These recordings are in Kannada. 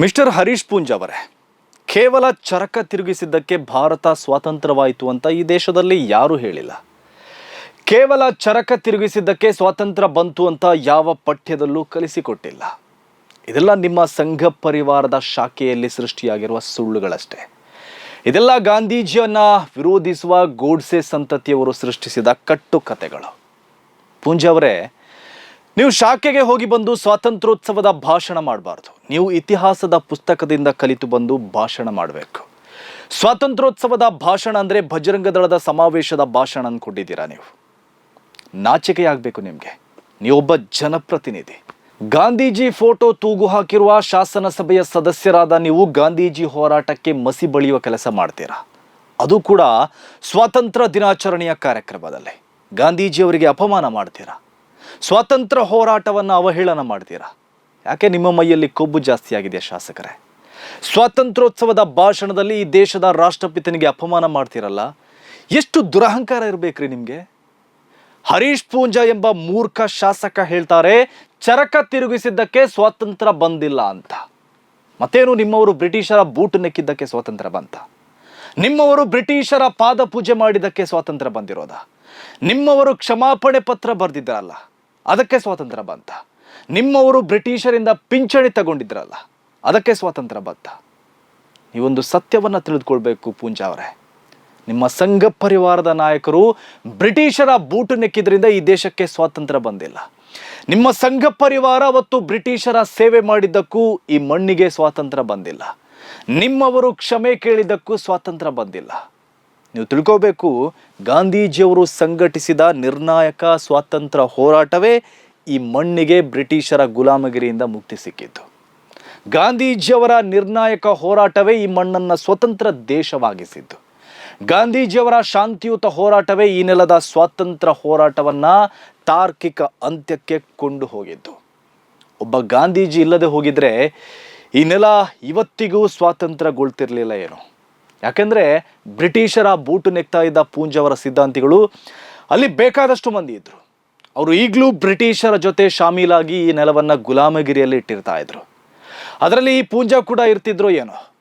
ಮಿಸ್ಟರ್ ಹರೀಶ್ ಪೂಂಜ್ ಅವರೇ, ಕೇವಲ ಚರಕ ತಿರುಗಿಸಿದ್ದಕ್ಕೆ ಭಾರತ ಸ್ವಾತಂತ್ರ್ಯವಾಯಿತು ಅಂತ ಈ ದೇಶದಲ್ಲಿ ಯಾರೂ ಹೇಳಿಲ್ಲ. ಕೇವಲ ಚರಕ ತಿರುಗಿಸಿದ್ದಕ್ಕೆ ಸ್ವಾತಂತ್ರ್ಯ ಬಂತು ಅಂತ ಯಾವ ಪಠ್ಯದಲ್ಲೂ ಕಲಿಸಿಕೊಟ್ಟಿಲ್ಲ. ಇದೆಲ್ಲ ನಿಮ್ಮ ಸಂಘ ಪರಿವಾರದ ಶಾಖೆಯಲ್ಲಿ ಸೃಷ್ಟಿಯಾಗಿರುವ ಸುಳ್ಳುಗಳಷ್ಟೇ. ಇದೆಲ್ಲ ಗಾಂಧೀಜಿಯನ್ನ ವಿರೋಧಿಸುವ ಗೋಡ್ಸೆ ಸಂತತಿಯವರು ಸೃಷ್ಟಿಸಿದ ಕಟ್ಟು ಕಥೆಗಳು ಪೂಂಜ್ ಅವರೇ ನೀವು ಶಾಖೆಗೆ ಹೋಗಿ ಬಂದು ಸ್ವಾತಂತ್ರ್ಯೋತ್ಸವದ ಭಾಷಣ ಮಾಡಬಾರ್ದು. ನೀವು ಇತಿಹಾಸದ ಪುಸ್ತಕದಿಂದ ಕಲಿತು ಬಂದು ಭಾಷಣ ಮಾಡಬೇಕು. ಸ್ವಾತಂತ್ರ್ಯೋತ್ಸವದ ಭಾಷಣ ಅಂದರೆ ಬಜರಂಗ ದಳದ ಸಮಾವೇಶದ ಭಾಷಣ ಅಂದ್ಕೊಂಡಿದ್ದೀರಾ ನೀವು? ನಾಚಿಕೆ ಆಗಬೇಕು ನಿಮಗೆ. ನೀವೊಬ್ಬ ಜನಪ್ರತಿನಿಧಿ. ಗಾಂಧೀಜಿ ಫೋಟೋ ತೂಗು ಹಾಕಿರುವ ಶಾಸನ ಸಭೆಯ ಸದಸ್ಯರಾದ ನೀವು ಗಾಂಧೀಜಿ ಹೋರಾಟಕ್ಕೆ ಮಸಿ ಬಳಿಯುವ ಕೆಲಸ ಮಾಡ್ತೀರಾ? ಅದು ಕೂಡ ಸ್ವಾತಂತ್ರ್ಯ ದಿನಾಚರಣೆಯ ಕಾರ್ಯಕ್ರಮದಲ್ಲಿ. ಗಾಂಧೀಜಿಯವರಿಗೆ ಅಪಮಾನ ಮಾಡ್ತೀರಾ? ಸ್ವಾತಂತ್ರ್ಯ ಹೋರಾಟವನ್ನು ಅವಹೇಳನ ಮಾಡ್ತೀರಾ? ಯಾಕೆ ನಿಮ್ಮ ಮೈಯಲ್ಲಿ ಕೊಬ್ಬು ಜಾಸ್ತಿ ಆಗಿದೆ ಶಾಸಕರೇ? ಸ್ವಾತಂತ್ರ್ಯೋತ್ಸವದ ಭಾಷಣದಲ್ಲಿ ಈ ದೇಶದ ರಾಷ್ಟ್ರಪಿತನಿಗೆ ಅಪಮಾನ ಮಾಡ್ತೀರಲ್ಲ? ಎಷ್ಟು ದುರಹಂಕಾರ ಇರಬೇಕ್ರಿ ನಿಮಗೆ? ಹರೀಶ್ ಪೂಂಜಾ ಎಂಬ ಮೂರ್ಖ ಶಾಸಕ ಹೇಳ್ತಾರೆ, ಚರಕ ತಿರುಗಿಸಿದ್ದಕ್ಕೆ ಸ್ವಾತಂತ್ರ್ಯ ಬಂದಿಲ್ಲ ಅಂತ. ಮತ್ತೇನು ನಿಮ್ಮವರು ಬ್ರಿಟಿಷರ ಬೂಟು ನೆಕ್ಕಿದ್ದಕ್ಕೆ ಸ್ವಾತಂತ್ರ್ಯ ಬಂತ? ನಿಮ್ಮವರು ಬ್ರಿಟಿಷರ ಪಾದ ಪೂಜೆ ಮಾಡಿದ್ದಕ್ಕೆ ಸ್ವಾತಂತ್ರ್ಯ ಬಂದಿರೋದ? ನಿಮ್ಮವರು ಕ್ಷಮಾಪಣೆ ಪತ್ರ ಬರೆದಿದ್ದಾರಲ್ಲ? ಅದಕ್ಕೆ ಸ್ವಾತಂತ್ರ್ಯ ಬಂತ. ನಿಮ್ಮವರು ಬ್ರಿಟಿಷರಿಂದ ಪಿಂಚಣಿ ತಗೊಂಡಿದ್ರಲ್ಲ, ಅದಕ್ಕೆ ಸ್ವಾತಂತ್ರ್ಯ ಬಂತ. ನೀವೊಂದು ಸತ್ಯವನ್ನು ತಿಳಿದುಕೊಳ್ಬೇಕು ಪೂಂಜಾ ಅವರೇ. ನಿಮ್ಮ ಸಂಘ ಪರಿವಾರದ ನಾಯಕರು ಬ್ರಿಟಿಷರ ಬೂಟು ನೆಕ್ಕಿದ್ರಿಂದ ಈ ದೇಶಕ್ಕೆ ಸ್ವಾತಂತ್ರ್ಯ ಬಂದಿಲ್ಲ. ನಿಮ್ಮ ಸಂಘ ಪರಿವಾರ ಅವತ್ತು ಬ್ರಿಟಿಷರ ಸೇವೆ ಮಾಡಿದ್ದಕ್ಕೂ ಈ ಮಣ್ಣಿಗೆ ಸ್ವಾತಂತ್ರ್ಯ ಬಂದಿಲ್ಲ. ನಿಮ್ಮವರು ಕ್ಷಮೆ ಕೇಳಿದ್ದಕ್ಕೂ ಸ್ವಾತಂತ್ರ್ಯ ಬಂದಿಲ್ಲ. ನೀವು ತಿಳ್ಕೋಬೇಕು, ಗಾಂಧೀಜಿಯವರು ಸಂಘಟಿಸಿದ ನಿರ್ಣಾಯಕ ಸ್ವಾತಂತ್ರ್ಯ ಹೋರಾಟವೇ ಈ ಮಣ್ಣಿಗೆ ಬ್ರಿಟಿಷರ ಗುಲಾಮಗಿರಿಯಿಂದ ಮುಕ್ತಿ ಸಿಕ್ಕಿದ್ದು. ಗಾಂಧೀಜಿಯವರ ನಿರ್ಣಾಯಕ ಹೋರಾಟವೇ ಈ ಮಣ್ಣನ್ನು ಸ್ವತಂತ್ರ ದೇಶವಾಗಿಸಿದ್ದು. ಗಾಂಧೀಜಿಯವರ ಶಾಂತಿಯುತ ಹೋರಾಟವೇ ಈ ನೆಲದ ಸ್ವಾತಂತ್ರ್ಯ ಹೋರಾಟವನ್ನು ತಾರ್ಕಿಕ ಅಂತ್ಯಕ್ಕೆ ಕೊಂಡು ಹೋಗಿದ್ದು. ಒಬ್ಬ ಗಾಂಧೀಜಿ ಇಲ್ಲದೆ ಹೋಗಿದ್ರೆ ಈ ನೆಲ ಇವತ್ತಿಗೂ ಸ್ವಾತಂತ್ರ್ಯಗೊಳ್ತಿರ್ಲಿಲ್ಲ ಏನು? ಯಾಕೆಂದ್ರೆ ಬ್ರಿಟಿಷರ ಬೂಟು ನೆಕ್ತಾ ಇದ್ದ ಪೂಂಜವರ ಸಿದ್ಧಾಂತಿಗಳು ಅಲ್ಲಿ ಬೇಕಾದಷ್ಟು ಮಂದಿ ಇದ್ರು. ಅವರು ಈಗಲೂ ಬ್ರಿಟಿಷರ ಜೊತೆ ಶಾಮೀಲಾಗಿ ಈ ನೆಲವನ್ನ ಗುಲಾಮಗಿರಿಯಲ್ಲಿ ಇಟ್ಟಿರ್ತಾ ಇದ್ರು. ಅದರಲ್ಲಿ ಈ ಪೂಂಜಾ ಕೂಡ ಇರ್ತಿದ್ರು ಏನೋ?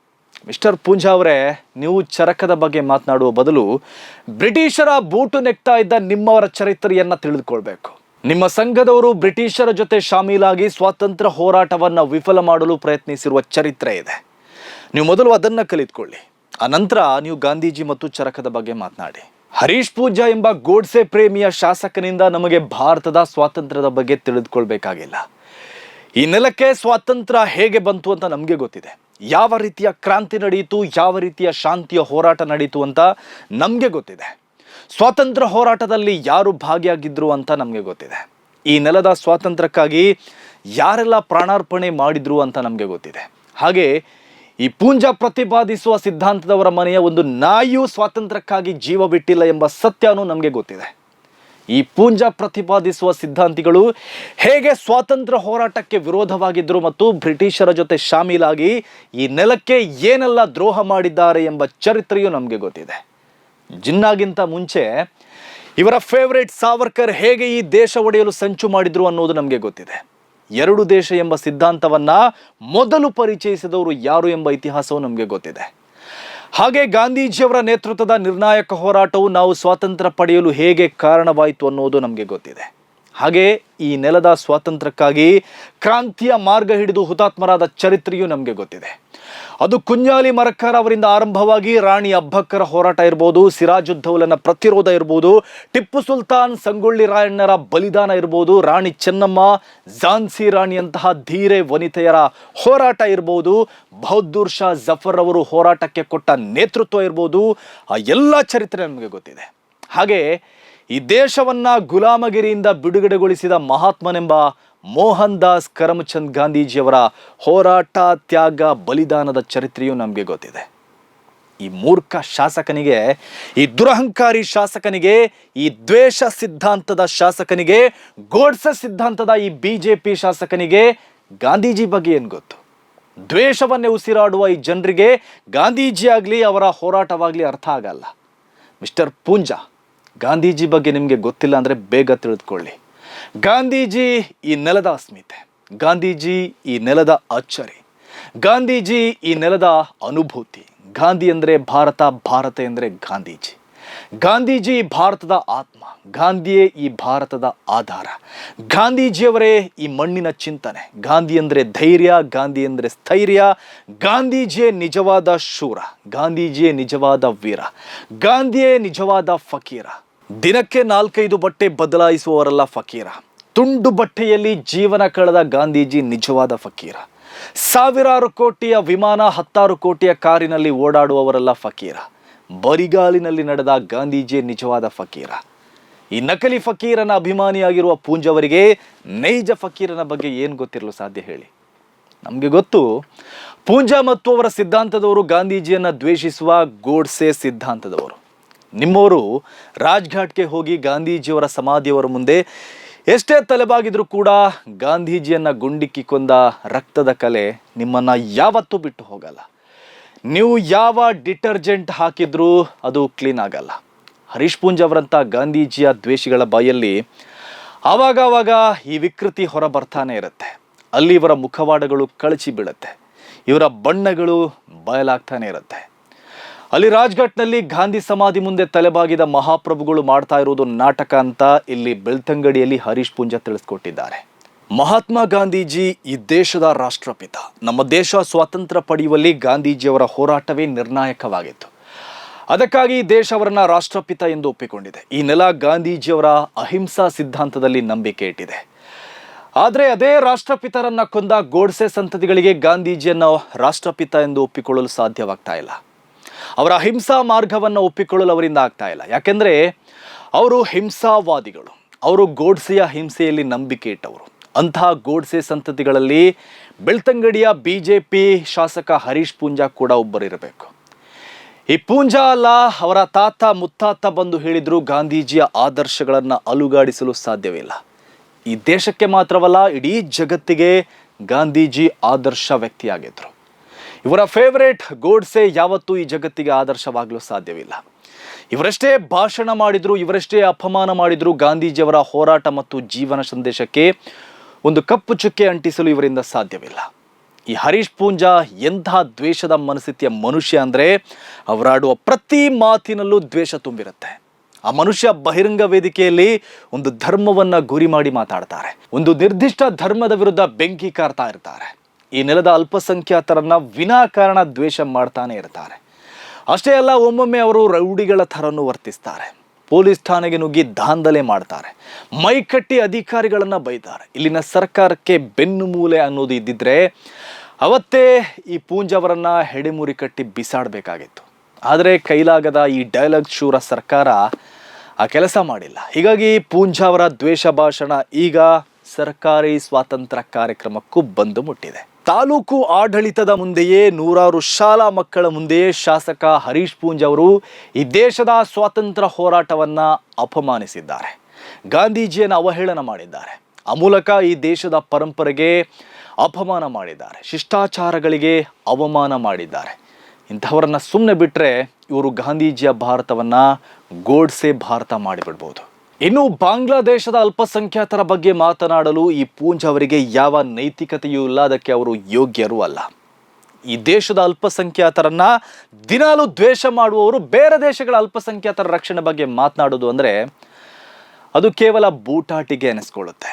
ಮಿಸ್ಟರ್ ಪೂಂಜಾ ಅವರೇ, ನೀವು ಚರಕದ ಬಗ್ಗೆ ಮಾತನಾಡುವ ಬದಲು ಬ್ರಿಟಿಷರ ಬೂಟು ನೆಕ್ತಾ ಇದ್ದ ನಿಮ್ಮವರ ಚರಿತ್ರೆಯನ್ನ ತಿಳಿದುಕೊಳ್ಬೇಕು. ನಿಮ್ಮ ಸಂಘದವರು ಬ್ರಿಟಿಷರ ಜೊತೆ ಶಾಮೀಲಾಗಿ ಸ್ವಾತಂತ್ರ್ಯ ಹೋರಾಟವನ್ನ ವಿಫಲ ಮಾಡಲು ಪ್ರಯತ್ನಿಸಿರುವ ಚರಿತ್ರೆ ಇದೆ. ನೀವು ಮೊದಲು ಅದನ್ನ ಕಲಿತ್ಕೊಳ್ಳಿ. ಆ ನಂತರ ನೀವು ಗಾಂಧೀಜಿ ಮತ್ತು ಚರಕದ ಬಗ್ಗೆ ಮಾತನಾಡಿ. ಹರೀಶ್ ಪೂಜಾ ಎಂಬ ಗೋಡ್ಸೆ ಪ್ರೇಮಿಯ ಶಾಸಕನಿಂದ ನಮಗೆ ಭಾರತದ ಸ್ವಾತಂತ್ರ್ಯದ ಬಗ್ಗೆ ತಿಳಿದುಕೊಳ್ಬೇಕಾಗಿಲ್ಲ. ಈ ನೆಲಕ್ಕೆ ಸ್ವಾತಂತ್ರ್ಯ ಹೇಗೆ ಬಂತು ಅಂತ ನಮಗೆ ಗೊತ್ತಿದೆ. ಯಾವ ರೀತಿಯ ಕ್ರಾಂತಿ ನಡೆಯಿತು, ಯಾವ ರೀತಿಯ ಶಾಂತಿಯ ಹೋರಾಟ ನಡೆಯಿತು ಅಂತ ನಮಗೆ ಗೊತ್ತಿದೆ. ಸ್ವಾತಂತ್ರ್ಯ ಹೋರಾಟದಲ್ಲಿ ಯಾರು ಭಾಗಿಯಾಗಿದ್ರು ಅಂತ ನಮಗೆ ಗೊತ್ತಿದೆ. ಈ ನೆಲದ ಸ್ವಾತಂತ್ರ್ಯಕ್ಕಾಗಿ ಯಾರೆಲ್ಲ ಪ್ರಾಣಾರ್ಪಣೆ ಮಾಡಿದ್ರು ಅಂತ ನಮಗೆ ಗೊತ್ತಿದೆ. ಹಾಗೆ ಈ ಪೂಂಜಾ ಪ್ರತಿಪಾದಿಸುವ ಸಿದ್ಧಾಂತದವರ ಮನೆಯ ಒಂದು ನಾಯಿಯೂ ಸ್ವಾತಂತ್ರ್ಯಕ್ಕಾಗಿ ಜೀವ ಬಿಟ್ಟಿಲ್ಲ ಎಂಬ ಸತ್ಯನೂ ನಮಗೆ ಗೊತ್ತಿದೆ. ಈ ಪೂಂಜಾ ಪ್ರತಿಪಾದಿಸುವ ಸಿದ್ಧಾಂತಿಗಳು ಹೇಗೆ ಸ್ವಾತಂತ್ರ್ಯ ಹೋರಾಟಕ್ಕೆ ವಿರೋಧವಾಗಿದ್ದರು ಮತ್ತು ಬ್ರಿಟಿಷರ ಜೊತೆ ಶಾಮೀಲಾಗಿ ಈ ನೆಲಕ್ಕೆ ಏನೆಲ್ಲ ದ್ರೋಹ ಮಾಡಿದ್ದಾರೆ ಎಂಬ ಚರಿತ್ರೆಯೂ ನಮಗೆ ಗೊತ್ತಿದೆ. ಜಿನ್ನಾಗಿಂತ ಮುಂಚೆ ಇವರ ಫೇವ್ರೇಟ್ ಸಾವರ್ಕರ್ ಹೇಗೆ ಈ ದೇಶ ಒಡೆಯಲು ಸಂಚು ಮಾಡಿದ್ರು ಅನ್ನೋದು ನಮಗೆ ಗೊತ್ತಿದೆ. ಎರಡು ದೇಶ ಎಂಬ ಸಿದ್ಧಾಂತವನ್ನ ಮೊದಲು ಪರಿಚಯಿಸಿದವರು ಯಾರು ಎಂಬ ಇತಿಹಾಸವು ನಮಗೆ ಗೊತ್ತಿದೆ. ಹಾಗೆ ಗಾಂಧೀಜಿಯವರ ನೇತೃತ್ವದ ನಿರ್ಣಾಯಕ ಹೋರಾಟವು ನಾವು ಸ್ವಾತಂತ್ರ್ಯ ಪಡೆಯಲು ಹೇಗೆ ಕಾರಣವಾಯಿತು ಅನ್ನೋದು ನಮಗೆ ಗೊತ್ತಿದೆ. ಹಾಗೆ ಈ ನೆಲದ ಸ್ವಾತಂತ್ರ್ಯಕ್ಕಾಗಿ ಕ್ರಾಂತಿಯ ಮಾರ್ಗ ಹಿಡಿದು ಹುತಾತ್ಮರಾದ ಚರಿತ್ರೆಯೂ ನಮಗೆ ಗೊತ್ತಿದೆ. ಅದು ಕುಂಜಾಲಿ ಮರಕ್ಕರ್ ಅವರಿಂದ ಆರಂಭವಾಗಿ ರಾಣಿ ಅಬ್ಬಕ್ಕರ ಹೋರಾಟ ಇರ್ಬೋದು ಸಿರಾಜುದ್ದೌಲನ ಪ್ರತಿರೋಧ ಇರ್ಬೋದು, ಟಿಪ್ಪು ಸುಲ್ತಾನ್ ಸಂಗೊಳ್ಳಿ ರಾಯಣ್ಣರ ಬಲಿದಾನ ಇರ್ಬೋದು, ರಾಣಿ ಚೆನ್ನಮ್ಮ, ಝಾನ್ಸಿ ರಾಣಿಯಂತಹ ಧೀರೆ ವನಿತೆಯರ ಹೋರಾಟ ಇರ್ಬೋದು, ಬಹದ್ದೂರ್ ಶಾ ಜಫರ್ ಅವರು ಹೋರಾಟಕ್ಕೆ ಕೊಟ್ಟ ನೇತೃತ್ವ ಇರ್ಬೋದು, ಆ ಎಲ್ಲ ಚರಿತ್ರೆ ನಮಗೆ ಗೊತ್ತಿದೆ. ಹಾಗೆ ಈ ದೇಶವನ್ನ ಗುಲಾಮಗಿರಿಯಿಂದ ಬಿಡುಗಡೆಗೊಳಿಸಿದ ಮಹಾತ್ಮನೆಂಬ ಮೋಹನ್ ದಾಸ್ ಕರಮಚಂದ್ ಗಾಂಧೀಜಿಯವರ ಹೋರಾಟ ತ್ಯಾಗ ಬಲಿದಾನದ ಚರಿತ್ರೆಯು ನಮಗೆ ಗೊತ್ತಿದೆ. ಈ ಮೂರ್ಖ ಶಾಸಕನಿಗೆ, ಈ ದುರಹಂಕಾರಿ ಶಾಸಕನಿಗೆ, ಈ ದ್ವೇಷ ಸಿದ್ಧಾಂತದ ಶಾಸಕನಿಗೆ, ಗೋಡ್ಸ ಸಿದ್ಧಾಂತದ ಈ ಬಿ ಜೆ ಪಿ ಶಾಸಕನಿಗೆ ಗಾಂಧೀಜಿ ಬಗ್ಗೆ ಏನು ಗೊತ್ತು? ದ್ವೇಷವನ್ನೇ ಉಸಿರಾಡುವ ಈ ಜನರಿಗೆ ಗಾಂಧೀಜಿ ಆಗಲಿ ಅವರ ಹೋರಾಟವಾಗಲಿ ಅರ್ಥ ಆಗಲ್ಲ. ಮಿಸ್ಟರ್ ಪೂಂಜಾ, ಗಾಂಧೀಜಿ ಬಗ್ಗೆ ನಿಮಗೆ ಗೊತ್ತಿಲ್ಲ ಅಂದರೆ ಬೇಗ ತಿಳಿದುಕೊಳ್ಳಿ. ಗಾಂಧೀಜಿ ಈ ನೆಲದ ಅಸ್ಮಿತೆ ಗಾಂಧೀಜಿ ಈ ನೆಲದ ಅಚ್ಚರಿ, ಗಾಂಧೀಜಿ ಈ ನೆಲದ ಅನುಭೂತಿ. ಗಾಂಧಿ ಅಂದರೆ ಭಾರತ ಭಾರತ ಎಂದರೆ ಗಾಂಧೀಜಿ. ಗಾಂಧೀಜಿ ಭಾರತದ ಆತ್ಮ, ಗಾಂಧಿಯೇ ಈ ಭಾರತದ ಆಧಾರ. ಗಾಂಧೀಜಿಯವರೇ ಈ ಮಣ್ಣಿನ ಚಿಂತನೆ. ಗಾಂಧಿ ಅಂದರೆ ಧೈರ್ಯ, ಗಾಂಧಿ ಅಂದರೆ ಸ್ಥೈರ್ಯ, ಗಾಂಧೀಜಿಯೇ ನಿಜವಾದ ಶೂರ, ಗಾಂಧೀಜಿಯೇ ನಿಜವಾದ ವೀರ, ಗಾಂಧಿಯೇ ನಿಜವಾದ ಫಕೀರ. ದಿನಕ್ಕೆ ನಾಲ್ಕೈದು ಬಟ್ಟೆ ಬದಲಾಯಿಸುವವರಲ್ಲ ಫಕೀರ. ತುಂಡು ಬಟ್ಟೆಯಲ್ಲಿ ಜೀವನ ಕಳೆದ ಗಾಂಧೀಜಿ ನಿಜವಾದ ಫಕೀರ. ಸಾವಿರಾರು ಕೋಟಿಯ ವಿಮಾನ, ಹತ್ತಾರು ಕೋಟಿಯ ಕಾರಿನಲ್ಲಿ ಓಡಾಡುವವರಲ್ಲ ಫಕೀರ. ಬರಿಗಾಲಿನಲ್ಲಿ ನಡೆದ ಗಾಂಧೀಜಿ ನಿಜವಾದ ಫಕೀರ. ಈ ನಕಲಿ ಫಕೀರನ ಅಭಿಮಾನಿಯಾಗಿರುವ ಪೂಂಜವರಿಗೆ ನೈಜ ಫಕೀರನ ಬಗ್ಗೆ ಏನು ಗೊತ್ತಿರಲು ಸಾಧ್ಯ ಹೇಳಿ? ನಮಗೆ ಗೊತ್ತು, ಪೂಂಜಾ ಮತ್ತು ಅವರ ಸಿದ್ಧಾಂತದವರು ಗಾಂಧೀಜಿಯನ್ನು ದ್ವೇಷಿಸುವ ಗೋಡ್ಸೆ ಸಿದ್ಧಾಂತದವರು. ನಿಮ್ಮವರು ರಾಜ್ಘಾಟ್ಗೆ ಹೋಗಿ ಗಾಂಧೀಜಿಯವರ ಸಮಾಧಿಯವರ ಮುಂದೆ ಎಷ್ಟೇ ತಲೆಬಾಗಿದ್ರೂ ಕೂಡ ಗಾಂಧೀಜಿಯನ್ನು ಗುಂಡಿಕ್ಕಿ ಕೊಂದ ರಕ್ತದ ಕಲೆ ನಿಮ್ಮನ್ನು ಯಾವತ್ತೂ ಬಿಟ್ಟು ಹೋಗಲ್ಲ. ನೀವು ಯಾವ ಡಿಟರ್ಜೆಂಟ್ ಹಾಕಿದ್ರೂ ಅದು ಕ್ಲೀನ್ ಆಗಲ್ಲ. ಹರೀಶ್ ಪೂಂಜ್ ಅವರಂಥ ಗಾಂಧೀಜಿಯ ದ್ವೇಷಿಗಳ ಬಾಯಲ್ಲಿ ಆವಾಗ ಆವಾಗ ಈ ವಿಕೃತಿ ಹೊರ ಬರ್ತಾನೆ ಇರುತ್ತೆ. ಅಲ್ಲಿ ಇವರ ಮುಖವಾಡಗಳು ಕಳಚಿ ಬೀಳುತ್ತೆ. ಇವರ ಬಣ್ಣಗಳು ಬಯಲಾಗ್ತಾನೆ ಇರುತ್ತೆ. ಅಲ್ಲಿ ರಾಜ್ಘಾಟ್ನಲ್ಲಿ ಗಾಂಧಿ ಸಮಾಧಿ ಮುಂದೆ ತಲೆಬಾಗಿದ ಮಹಾಪ್ರಭುಗಳು ಮಾಡ್ತಾ ಇರೋದು ನಾಟಕ ಅಂತ ಇಲ್ಲಿ ಬೆಳ್ತಂಗಡಿಯಲ್ಲಿ ಹರೀಶ್ ಪುಂಜ ತಿಳಿಸ್ಕೊಟ್ಟಿದ್ದಾರೆ. ಮಹಾತ್ಮ ಗಾಂಧೀಜಿ ಈ ದೇಶದ ರಾಷ್ಟ್ರಪಿತ. ನಮ್ಮ ದೇಶ ಸ್ವಾತಂತ್ರ್ಯ ಪಡೆಯುವಲ್ಲಿ ಗಾಂಧೀಜಿಯವರ ಹೋರಾಟವೇ ನಿರ್ಣಾಯಕವಾಗಿತ್ತು. ಅದಕ್ಕಾಗಿ ದೇಶ ಅವರನ್ನ ರಾಷ್ಟ್ರಪಿತ ಎಂದು ಒಪ್ಪಿಕೊಂಡಿದೆ. ಈ ನೆಲ ಗಾಂಧೀಜಿಯವರ ಅಹಿಂಸಾ ಸಿದ್ಧಾಂತದಲ್ಲಿ ನಂಬಿಕೆ ಇಟ್ಟಿದೆ. ಆದರೆ ಅದೇ ರಾಷ್ಟ್ರಪಿತರನ್ನ ಕೊಂದ ಗೋಡ್ಸೆ ಸಂತತಿಗಳಿಗೆ ಗಾಂಧೀಜಿಯನ್ನು ರಾಷ್ಟ್ರಪಿತ ಎಂದು ಒಪ್ಪಿಕೊಳ್ಳಲು ಸಾಧ್ಯವಾಗ್ತಾ ಇಲ್ಲ. ಅವರ ಹಿಂಸಾ ಮಾರ್ಗವನ್ನು ಒಪ್ಪಿಕೊಳ್ಳಲು ಅವರಿಂದ ಆಗ್ತಾ ಇಲ್ಲ. ಯಾಕೆಂದರೆ ಅವರು ಹಿಂಸಾವಾದಿಗಳು. ಅವರು ಗೋಡ್ಸೆಯ ಹಿಂಸೆಯಲ್ಲಿ ನಂಬಿಕೆ ಇಟ್ಟವರು. ಅಂತಹ ಗೋಡ್ಸೆ ಸಂತತಿಗಳಲ್ಲಿ ಬೆಳ್ತಂಗಡಿಯ ಬಿ ಜೆ ಪಿ ಶಾಸಕ ಹರೀಶ್ ಪೂಂಜಾ ಕೂಡ ಒಬ್ಬರಿರಬೇಕು ಈ ಪೂಂಜಾ ಅಲ್ಲ, ಅವರ ತಾತ ಮುತ್ತಾತ ಬಂದು ಹೇಳಿದರು ಗಾಂಧೀಜಿಯ ಆದರ್ಶಗಳನ್ನು ಅಲುಗಾಡಿಸಲು ಸಾಧ್ಯವಿಲ್ಲ. ಈ ದೇಶಕ್ಕೆ ಮಾತ್ರವಲ್ಲ, ಇಡೀ ಜಗತ್ತಿಗೆ ಗಾಂಧೀಜಿ ಆದರ್ಶ ವ್ಯಕ್ತಿಯಾಗಿದ್ರು. ಇವರ ಫೇವರೇಟ್ ಗೋಡ್ಸೆ ಯಾವತ್ತೂ ಈ ಜಗತ್ತಿಗೆ ಆದರ್ಶವಾಗಲು ಸಾಧ್ಯವಿಲ್ಲ. ಇವರಷ್ಟೇ ಭಾಷಣ ಮಾಡಿದ್ರು, ಇವರಷ್ಟೇ ಅಪಮಾನ ಮಾಡಿದ್ರು ಗಾಂಧೀಜಿಯವರ ಹೋರಾಟ ಮತ್ತು ಜೀವನ ಸಂದೇಶಕ್ಕೆ ಒಂದು ಕಪ್ಪು ಚುಕ್ಕೆ ಅಂಟಿಸಲು ಇವರಿಂದ ಸಾಧ್ಯವಿಲ್ಲ. ಈ ಹರೀಶ್ ಪೂಂಜಾ ಎಂಥ ದ್ವೇಷದ ಮನಸ್ಥಿತಿಯ ಮನುಷ್ಯ ಅಂದರೆ ಅವರಾಡುವ ಪ್ರತಿ ಮಾತಿನಲ್ಲೂ ದ್ವೇಷ ತುಂಬಿರುತ್ತೆ. ಆ ಮನುಷ್ಯ ಬಹಿರಂಗ ವೇದಿಕೆಯಲ್ಲಿ ಒಂದು ಧರ್ಮವನ್ನು ಗುರಿ ಮಾಡಿ ಮಾತಾಡ್ತಾರೆ. ಒಂದು ನಿರ್ದಿಷ್ಟ ಧರ್ಮದ ವಿರುದ್ಧ ಬೆಂಕಿ ಕಾರ್ತಾ ಇರ್ತಾರೆ. ಈ ನೆಲದ ಅಲ್ಪಸಂಖ್ಯಾತರನ್ನ ವಿನಾಕಾರಣ ದ್ವೇಷ ಮಾಡ್ತಾನೆ ಇರ್ತಾರೆ. ಅಷ್ಟೇ ಅಲ್ಲ, ಒಮ್ಮೊಮ್ಮೆ ಅವರು ರೌಡಿಗಳ ಥರನೂ ವರ್ತಿಸ್ತಾರೆ. ಪೊಲೀಸ್ ಠಾಣೆಗೆ ನುಗ್ಗಿ ದಾಂಧಲೆ ಮಾಡ್ತಾರೆ. ಮೈಕಟ್ಟಿ ಅಧಿಕಾರಿಗಳನ್ನ ಬೈತಾರೆ. ಇಲ್ಲಿನ ಸರ್ಕಾರಕ್ಕೆ ಬೆನ್ನು ಮೂಲೆ ಅನ್ನೋದು ಇದ್ದಿದ್ರೆ ಅವತ್ತೇ ಈ ಪೂಂಜವರನ್ನ ಹೆಡೆಮುರಿ ಕಟ್ಟಿ ಬಿಸಾಡಬೇಕಾಗಿತ್ತು. ಆದರೆ ಕೈಲಾಗದ ಈ ಡೈಲಾಗ್ ಶೂರ ಸರ್ಕಾರ ಆ ಕೆಲಸ ಮಾಡಿಲ್ಲ. ಹೀಗಾಗಿ ಪೂಂಜಾವರ ದ್ವೇಷ ಭಾಷಣ ಈಗ ಸರ್ಕಾರಿ ಸ್ವಾತಂತ್ರ್ಯ ಕಾರ್ಯಕ್ರಮಕ್ಕೂ ಬಂದು ಮುಟ್ಟಿದೆ. ತಾಲೂಕು ಆಡಳಿತದ ಮುಂದೆಯೇ ನೂರಾರು ಶಾಲಾ ಮಕ್ಕಳ ಮುಂದೆಯೇ ಶಾಸಕ ಹರೀಶ್ ಪೂಂಜ್ ಅವರು ಈ ದೇಶದ ಸ್ವಾತಂತ್ರ್ಯ ಹೋರಾಟವನ್ನ ಅಪಮಾನಿಸಿದ್ದಾರೆ. ಗಾಂಧೀಜಿಯನ್ನು ಅವಹೇಳನ ಮಾಡಿದ್ದಾರೆ. ಆ ಮೂಲಕ ಈ ದೇಶದ ಪರಂಪರೆಗೆ ಅಪಮಾನ ಮಾಡಿದ್ದಾರೆ. ಶಿಷ್ಟಾಚಾರಗಳಿಗೆ ಅವಮಾನ ಮಾಡಿದ್ದಾರೆ. ಇಂಥವರನ್ನು ಸುಮ್ಮನೆ ಬಿಟ್ಟರೆ ಇವರು ಗಾಂಧೀಜಿಯ ಭಾರತವನ್ನ ಗೋಡ್ಸೆ ಭಾರತ ಮಾಡಿಬಿಡ್ಬೋದು. ಇನ್ನು ಬಾಂಗ್ಲಾದೇಶದ ಅಲ್ಪಸಂಖ್ಯಾತರ ಬಗ್ಗೆ ಮಾತನಾಡಲು ಈ ಪೂಂಜ್ ಅವರಿಗೆ ಯಾವ ನೈತಿಕತೆಯೂ ಇಲ್ಲ, ಅದಕ್ಕೆ ಅವರು ಯೋಗ್ಯರೂ ಅಲ್ಲ. ಈ ದೇಶದ ಅಲ್ಪಸಂಖ್ಯಾತರನ್ನ ದಿನಾಲು ದ್ವೇಷ ಮಾಡುವವರು ಬೇರೆ ದೇಶಗಳ ಅಲ್ಪಸಂಖ್ಯಾತರ ರಕ್ಷಣೆ ಬಗ್ಗೆ ಮಾತನಾಡೋದು ಅಂದರೆ ಅದು ಕೇವಲ ಬೂಟಾಟಿಗೆ ಅನಿಸ್ಕೊಳ್ಳುತ್ತೆ